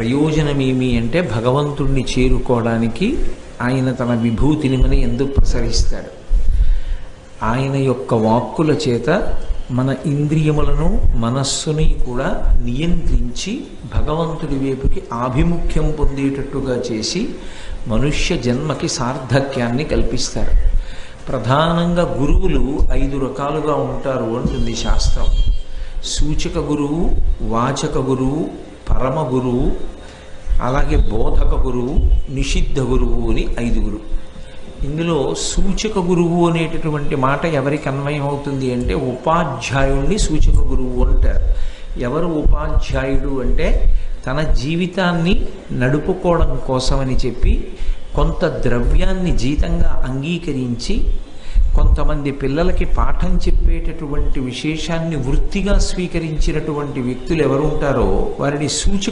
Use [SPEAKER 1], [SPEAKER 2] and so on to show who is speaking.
[SPEAKER 1] ప్రయోజనమేమి అంటే భగవంతుణ్ణి చేరుకోవడానికి ఆయన తన విభూతిని మన ఎందుకు ప్రసరిస్తాడు. ఆయన యొక్క వాక్కుల చేత మన ఇంద్రియములను మనస్సుని కూడా నియంత్రించి భగవంతుడి వైపుకి ఆభిముఖ్యం పొందేటట్టుగా చేసి మనుష్య జన్మకి సార్థక్యాన్ని కల్పిస్తారు. ప్రధానంగా గురువులు ఐదు రకాలుగా ఉంటారు అంటుంది శాస్త్రం. సూచక గురువు వాచక గురువు పరమ గురువు అలాగే బోధక గురువు నిషిద్ధ గురువు అని ఐదుగురు. ఇందులో సూచక గురువు అనేటటువంటి మాట ఎవరికి అన్వయం అవుతుంది అంటే ఉపాధ్యాయుణ్ణి సూచక గురువు అంటారు. ఎవరు ఉపాధ్యాయుడు అంటే తన జీవితాన్ని నడుపుకోవడం కోసమని చెప్పి కొంత ద్రవ్యాన్ని జీతంగా అంగీకరించి కొంతమంది పిల్లలకి పాఠం చెప్పేటటువంటి విశేషాన్ని వృత్తిగా స్వీకరించినటువంటి వ్యక్తులు ఎవరు ఉంటారో వారిని సూచక